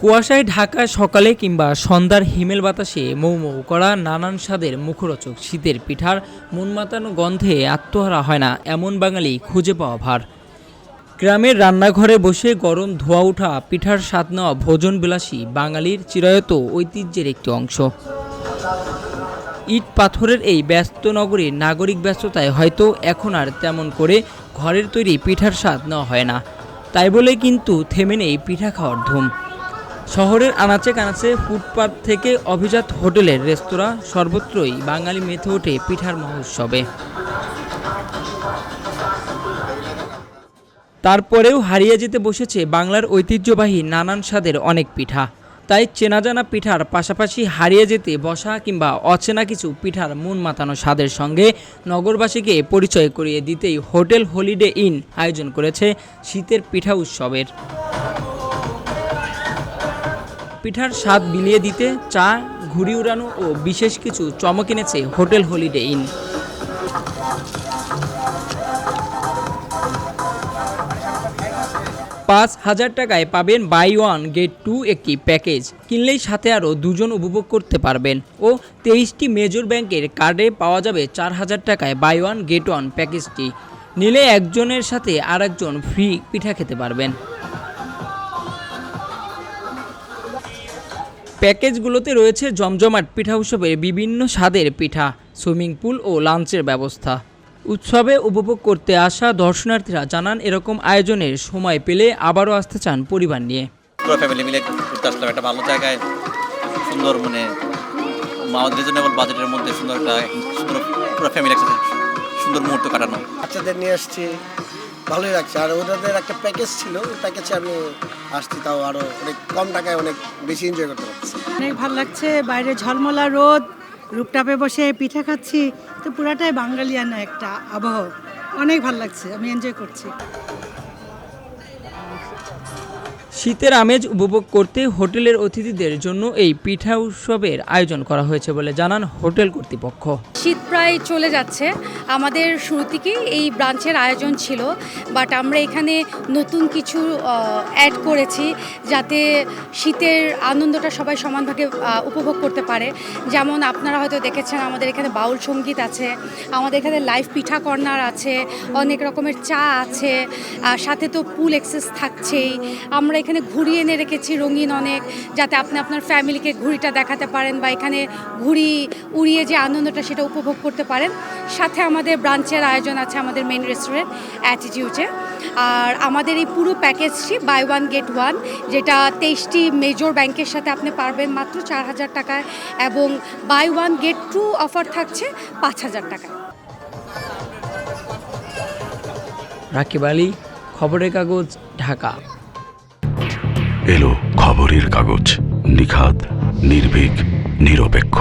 কুয়াশায় ঢাকা সকালে কিংবা সন্ধ্যার হিমেল বাতাসে মৌ মৌ করা নানান স্বাদের মুখরোচক শীতের পিঠার মন মাতানো গন্ধে আত্মহারা হয় না এমন বাঙালি খুঁজে পাওয়া ভার। গ্রামের রান্নাঘরে বসে গরম ধোয়া ওঠা পিঠার স্বাদ নেওয়া ভোজন বিলাসী বাঙালির চিরায়ত ঐতিহ্যের একটি অংশ। ইট পাথরের এই ব্যস্ত নগরীর নাগরিক ব্যস্ততায় হয়তো এখন আর তেমন করে ঘরের তৈরি পিঠার স্বাদ নেওয়া হয় না। তাই বলে কিন্তু থেমে নেই পিঠা খাওয়ার ধুম। শহরের আনাচে কানাচে ফুটপাত থেকে অভিজাত হোটেলের রেস্তোরাঁ সর্বত্রই বাঙালি মেতে ওঠে পিঠার মহোৎসবে। তারপরেও হারিয়ে যেতে বসেছে বাংলার ঐতিহ্যবাহী নানান স্বাদের অনেক পিঠা। তাই চেনা জানা পিঠার পাশাপাশি হারিয়ে যেতে বসা কিংবা অচেনা কিছু পিঠার মন মাতানো স্বাদের সঙ্গে নগরবাসীকে পরিচয় করিয়ে দিতেই হোটেল হলিডে ইন আয়োজন করেছে শীতের পিঠা উৎসবের। পিঠার স্বাদ বিলিয়ে দিতে চা, ঘুড়ি উড়ানো ও বিশেষ কিছু চমক এনেছে হোটেল হলিডে ইন। পাঁচ হাজার টাকায় পাবেন বাই ওয়ান, গেট টু একটি প্যাকেজ। কিনলেই সাথে আরও দুজন উপভোগ করতে পারবেন। ও তেইশটি মেজর ব্যাংকের কার্ডে পাওয়া যাবে চার হাজার টাকায় বাই ওয়ান, গেট ওয়ান প্যাকেজটি। নিলে একজনের সাথে আর একজন ফ্রি পিঠা খেতে পারবেন। প্যাকেজগুলোতে রয়েছে জমজমাট পিঠা উৎসবের বিভিন্ন স্বাদের পিঠা সুইমিং পুল ও লাঞ্চের ব্যবস্থা। উৎসবে উপভোগ করতে আসা দর্শনার্থীরা জানান এরকম আয়োজনের সময় পেলে আবারও আসতে চান পরিবার নিয়ে। পুরো ফ্যামিলি মিলে ঘুরতে আসলাম একটা ভালো জায়গায় সুন্দর মানে আমাদের রিজনেবল বাজেটের মধ্যে সুন্দর একটা সুন্দর পুরো ফ্যামিলি একসাথে সুন্দর মুহূর্ত কাটানো। বাচ্চাদের নিয়ে আসছি ভালোই লাগছে। আর ওদের একটা প্যাকেজ ছিল ওই প্যাকেজে আমি আসছি তাও আরও অনেক কম টাকায় অনেক বেশি এনজয় করতে পারছি। অনেক ভালো লাগছে বাইরে ঝলমলা রোদ রুপটাপে বসে পিঠা খাচ্ছি তো পুরাটাই বাঙালিয়ানা একটা আবহাওয়া। অনেক ভালো লাগছে আমি এনজয় করছি। শীতের আমেজ উপভোগ করতে হোটেলের অতিথিদের জন্য এই পিঠা উৎসবের আয়োজন করা হয়েছে বলে জানান হোটেল কর্তৃপক্ষ। শীত প্রায় চলে যাচ্ছে। আমাদের শুরু থেকেই এই ব্রাঞ্চের আয়োজন ছিল বাট আমরা এখানে নতুন কিছু অ্যাড করেছি যাতে শীতের আনন্দটা সবাই সমানভাবে উপভোগ করতে পারে। যেমন আপনারা হয়তো দেখেছেন, আমাদের এখানে বাউল সংগীত আছে, আমাদের এখানে লাইভ পিঠা কর্নার আছে, অনেক রকমের চা আছে সাথে তো পুল এক্সেস থাকছেই। আমরা এখানে ঘুড়ি এনে রেখেছি, রঙিন অনেক, যাতে আপনি আপনার ফ্যামিলিকে ঘুড়িটা দেখাতে পারেন বা এখানে ঘুড়ি উড়িয়ে যে আনন্দটা সেটা উপভোগ করতে পারেন। সাথে আমাদের ব্রাঞ্চের আয়োজন আছে আমাদের মেন রেস্টুরেন্ট অ্যাটিটিউডে আর আমাদের এই পুরো প্যাকেজটি বাই ওয়ান গেট ওয়ান যেটা তেইশটি মেজর ব্যাংকের সাথে আপনি পারবেন মাত্র চার হাজার টাকায় এবং buy one get two offer থাকছে পাঁচ হাজার টাকায়। রাকিব আলী খবরের কাগজ ঢাকা। এলো খবরের কাগজ নিখাত নির্ভীক নিরপেক্ষ।